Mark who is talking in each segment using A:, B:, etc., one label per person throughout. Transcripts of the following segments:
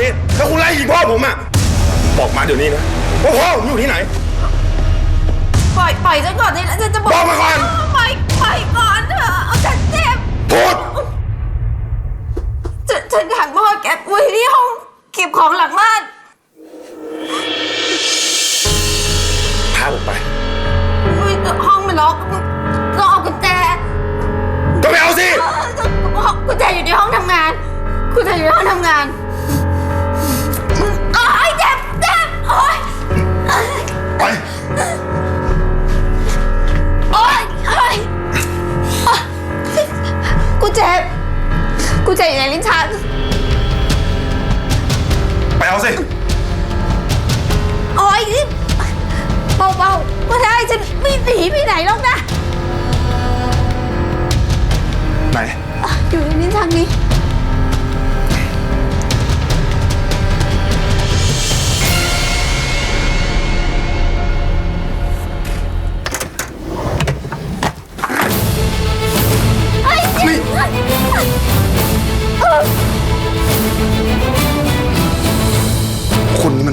A: ยิงพ่อผมอะบอกมาเดี๋ยวนี้นะว่าพ่อผมอยู่ที่ไหน
B: ปล่อยปล่อยฉันก่อนนี่นะฉันจะบอก
A: บอกมาก่อน
B: ปล่อยปล่อยก่อนเถอะเอาฉันเจ็บ
A: พูด
B: ฉันฉันขังพ่อแกไว้ที่ห้องเก็บของหลังบ้าน
A: พาผมไป
B: อุ๊ยห้องมันล็อกต้องเอากุญแจ
A: ก็ไปเอาสิ
B: เออกุญแจอยู่ในห้องทำงานกุญแจอยู่ในห้องทำงาน กุญแจกุญแจอยู่ในลิ้นชัก
A: ไปเอาสิ
B: โอ้ยเบาๆไม่ได้ฉันไม่หนีไปไหนหรอกนะ
A: ไหน
B: อยู่ในลิ้นชักนี้
A: นี่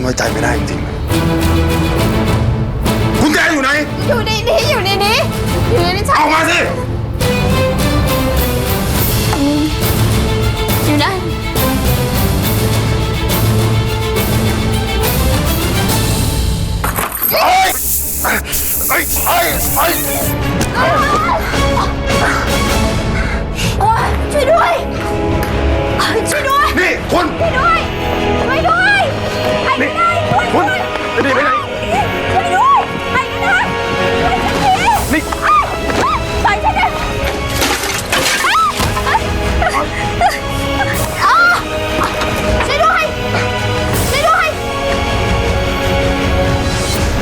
A: ว้ใจไม่ได้จริงๆคุณแกอยู่ไหน
B: อยู่ในนี้อยู่ในนี้อยู่ในลิ้นชัก
A: ออกมาสิ
B: อยู่นั่น
A: เอ้ยเอ้ยเอ้ยเอ้ย
B: โอ้ยช่วยด้วยช่วยด้วย
A: นี่คุณ
B: ช่วยด้วย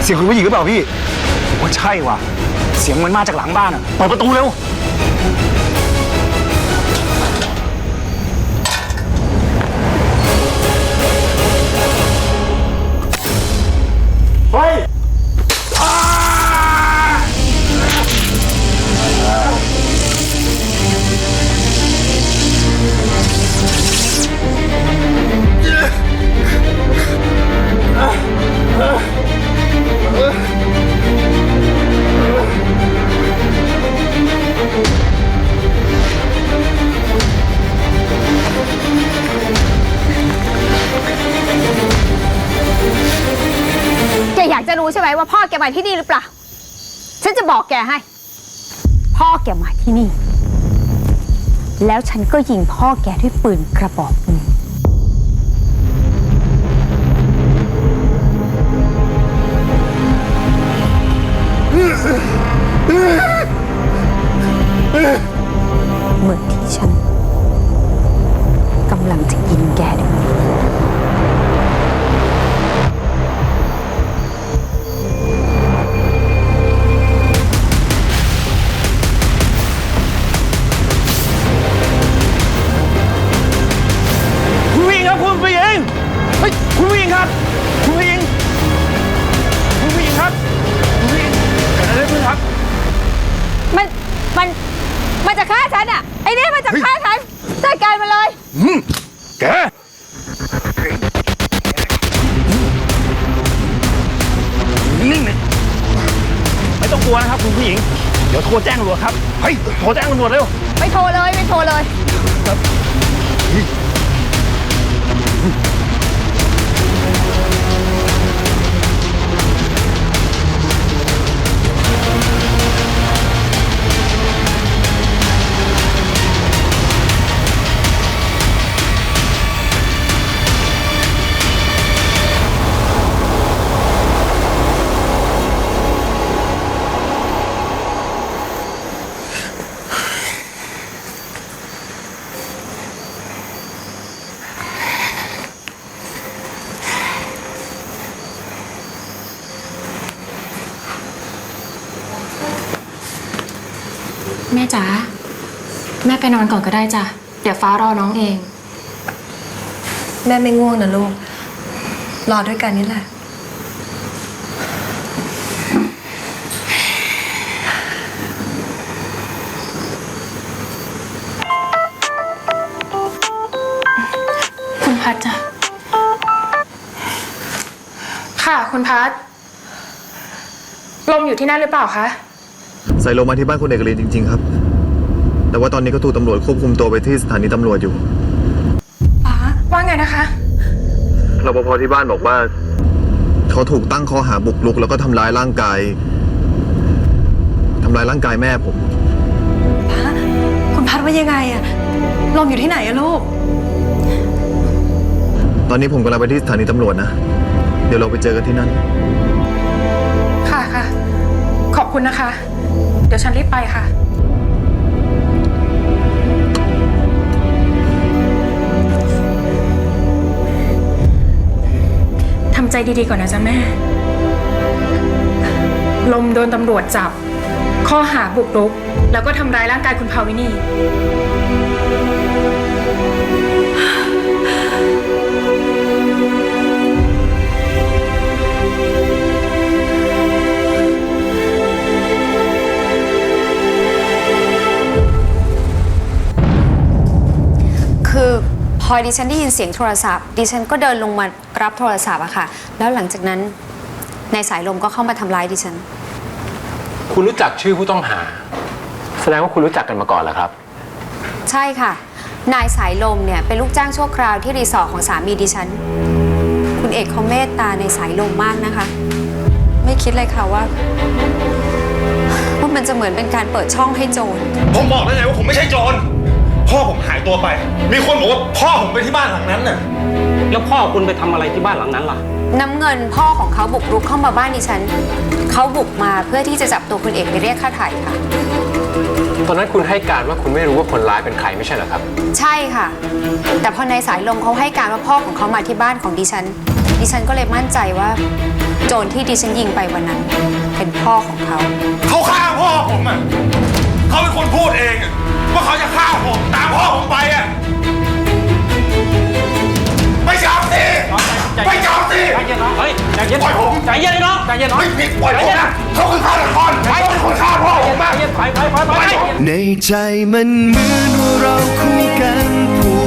C: สียงคุณผู้หญิงหรือเปล่าพี่ผมว่าใช่ว่ะ เสียงมันมาจากหลังบ้านอะเปิดประตูเร็ว
D: รู้ใช่ไหมว่าพ่อแกมาที่นี่หรือเปล่า ฉันจะบอกแกให้ พ่อแกมาที่นี่ แล้วฉันก็ยิงพ่อแกด้วยปืนกระบอกหนึ่งเหมือนที่ฉันกำลังจะยิงแกในวัน
C: ต้องกลัวนะครับคุณผู้หญิง เดี๋ยวโทรแจ้งตำรวจครับ เฮ้ย โทรแจ้งตำรวจเร็ว
D: ไม่โทรเลยไม่โทรเลย
E: แม่จ๋าแม่ไปนอนก่อนก็ได้จ้ะ เดี๋ยวฟ้ารอน้องเอง
F: แม่ไม่ง่วงนะลูก รอด้วยกันนี่แหละ
E: คุณพัดจ้ะ ค่ะ คุณพัทลมอยู่ที่นั่นหรือเปล่าคะ
G: ใส่ลงมาที่บ้านคุณเอกลีนจริง ๆ ครับ แต่ว่าตอนนี้ก็ถูกตำรวจควบคุมตัวไปที่สถานีตำรวจอยู่
E: ป๋าว่าไงนะคะ
G: รปภที่บ้านบอกว่า เขาถูกตั้งข้อหาบุกรุก แล้วก็ทำร้ายร่างกายทำร้ายร่างกายแม่ผม
F: คุณพัดว่ายังไงอะลมอยู่ที่ไหนอะลูก
G: ตอนนี้ผมกำลังไปที่สถานีตำรวจนะ เดี๋ยวเราไปเจอกันที่นั่น
E: ค่ะค่ะ ขอบคุณนะคะ เดี๋ยวฉันรีบไปค่ะ ทำใจดีๆก่อนนะจ๊ะแม่ ลมโดนตำรวจจับ ข้อหาบุกรุก แล้วก็ทำร้ายร่างกายคุณภาวินี
H: อดิฉันได้ยินเสียงโทรศัพท์ ดิฉันก็เดินลงมารับโทรศัพท์อะค่ะ แล้วหลังจากนั้นนายสายลมก็เข้ามาทำร้ายดิฉัน
I: คุณรู้จักชื่อผู้ต้องหา แสดงว่าคุณรู้จักกันมาก่อนเหรอครับ
H: ใช่ค่ะ นายสายลมเนี่ยเป็นลูกจ้างชั่วคราวที่รีสอร์ทของสามีดิฉัน คุณเอกเขาเมตตาในสายลมมากนะคะ ไม่คิดเลยค่ะว่าว่ามันจะเหมือนเป็นการเปิดช่องให้โจร
A: ผมบอกแล้วไงว่าผมไม่ใช่โจร พ่อผมหายตัวไป มีคนบอกว่าพ่อผมไปที่บ้านหลังนั้นน่ะ
C: แล้วพ่อคุณไปทำอะไรที่บ้านหลังนั้นล่ะ
H: น้ำเงินพ่อของเขาบุกรุกเข้ามาบ้านดิฉัน เขาบุกมาเพื่อที่จะจับตัวคุณเอกไปเรียกค่าไถ่ค่ะ
I: ตอนนั้นคุณให้การว่าคุณไม่รู้ว่าคนร้ายเป็นใครไม่ใช่เหรอครับ
H: ใช่ค่ะ แต่พอในสายลมเขาให้การว่าพ่อของเขามาที่บ้านของดิฉัน ดิฉันก็เลยมั่นใจว่า โจรที่ดิฉันยิงไปวันนั้น เป็นพ่อของเขา
A: เขาฆ่าพ่อผมอะ เขาเป็นคนพูดเองอะ ว่าเขาจะฆ่าผมตามพ่อผมไปอะไม่จับสิไม่จับสิ
C: ใจเย็นน้องเฮ้ยใจเย็น
A: ปล่อยผม
C: ใจเย็นเลยน้องใจเย็นน้อง
A: ไม่ผิดปล่อยผมนะเขาคือฆาตกรเขาเป็นคนฆ่าพ่อผม
C: ใจ
A: อะ
C: เย็นไปไปไปไป
J: ในใจมันเหมือนว่าเราคู่กันผูก